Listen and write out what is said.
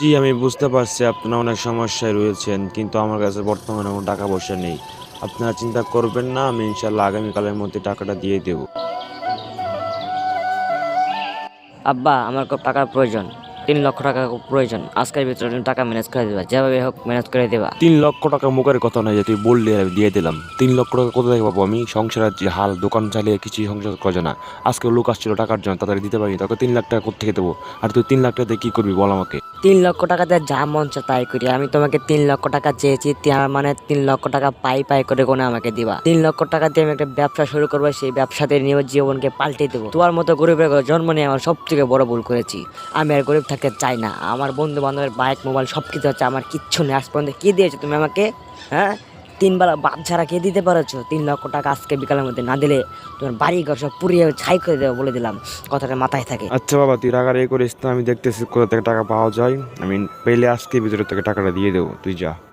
জি, আমি বুঝতে পারছি আপনারা অনেক সমস্যায় রয়েছেন, কিন্তু আমার কাছে বর্তমানে কোনো টাকা পয়সা নেই। আপনারা চিন্তা করবেন না, আমি ইনশাল্লাহ আগামীকালের মধ্যে টাকাটা দিয়ে দেব। আব্বা, আমার খুব টাকার প্রয়োজন। তিন লক্ষ টাকা প্রয়োজন। আজকের ভিতরে টাকা ম্যানেজ করে দেবা যেভাবে হোক ম্যানেজ করে দেবা। তিন লক্ষ টাকা মুখের কথা নয় যে তুই বললি দিয়ে দিলাম। তিন লক্ষ টাকা কোথা থেকে পাবো আমি? সংসারের যে হাল দোকান চালিয়ে কিছুই সংসার করে না। আজকে লোক আসছিল টাকার জন্য তাড়াতাড়ি দিতে পারিনি তোকে তিন লাখ টাকা কোথেকে দেবো? আর তুই তিন লাখ টাকা দিয়ে কী করবি বল আমাকে? তিন লক্ষ টাকাতে যা মন চায় তাই করি। আমি তোমাকে তিন লক্ষ টাকা চেয়েছি তার মানে তিন লক্ষ টাকা পাই পাই করে কোনে আমাকে দিবা। তিন লক্ষ টাকা দিয়ে আমি একটা ব্যবসা শুরু করব সেই ব্যবসাতে নিয়ে জীবনকে পাল্টে দেবো। তোমার মতো গরিবের জন্ম নিয়ে আমার সব থেকে বড় ভুল করেছি। আমি আর গরিব থাকতে চাই না। আমার বন্ধু বান্ধবের বাইক মোবাইল সব কিছু হচ্ছে আমার, কিচ্ছু নেই। আজ পর্যন্ত কি দিয়েছ তুমি আমাকে? হ্যাঁ? তিনবেলা বাদ ছাড়া কে দিতে পারছ? তিন লক্ষ টাকা আজকে বিকালের মধ্যে না দিলে তোমার বাড়ি ঘর সব পুড়িয়ে ছাই করে দেবো বলে দিলাম। কথাটা মাথায় থাকে। আচ্ছা বাবা, তুই রাগার এ করিস না, আমি দেখতেছি কোথা থেকে টাকা পাওয়া যায়। আমি পেলে আজকে ভিতরে তোকে টাকাটা দিয়ে দেবো। তুই যা।